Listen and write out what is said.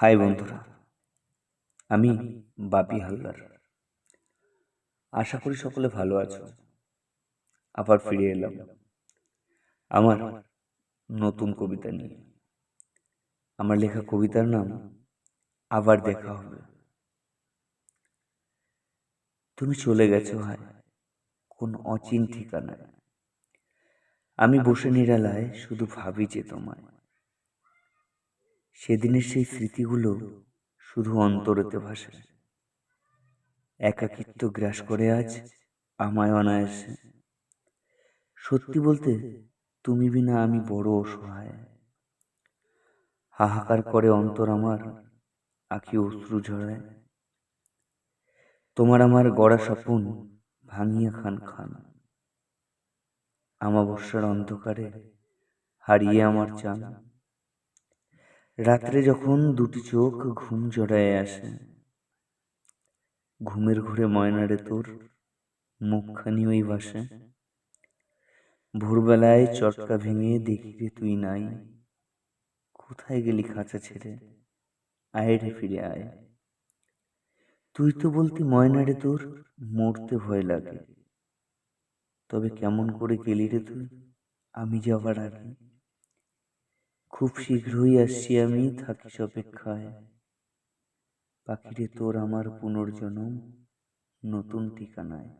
High বন্ধুরা, আমি বাপি হালদার। আশা করি সকলে ভালো আছো। আবার ফিরে এলাম আমার নতুন কবিতা নিয়ে। আমার লেখা কবিতার নাম আবার দেখা হবে। তুমি চলে গেছো হায়, কোন অচিন ঠিকানায়। আমি বসে নিরালায় শুধু ভাবি যে তোমায়। সেদিনের সেই স্মৃতিগুলো শুধু অন্তরেতে ভাসে। একাকিত্ব গ্রাস করে আজ আমায় অনায়াসে। সত্যি বলতে, তুমি বিনা আমি বড় অসহায়। হাহাকার করে অন্তর আমার আঁখি অশ্রু ঝরায়। তোমার আমার গড়া স্বপন ভাঙিয়া খান খান। আমাবস্যার অন্ধকারে হারিয়ে আমার চান। রাত্রে যখন দুটি চোখ ঘুম জড়ায় আসে, ঘুমের ঘুরে ময়নারে তোর মুখখানি ওই বাসে। ভোরবেলায় চটকা ভেঙে দেখি রে তুই নাই। কোথায় গেলি খাঁচা ছেড়ে? আয় রে ফিরে আয়। তুই তো বলতি ময়নারে তোর মরতে ভয় লাগে। তবে কেমন করে গেলি রে তুই? আমি যাবার আগে খুব শীঘ্রই আসছি আমি থাকিস অপেক্ষায়। পাখিরে তোর আমার পুনর্জন্ম নতুন ঠিকানায়।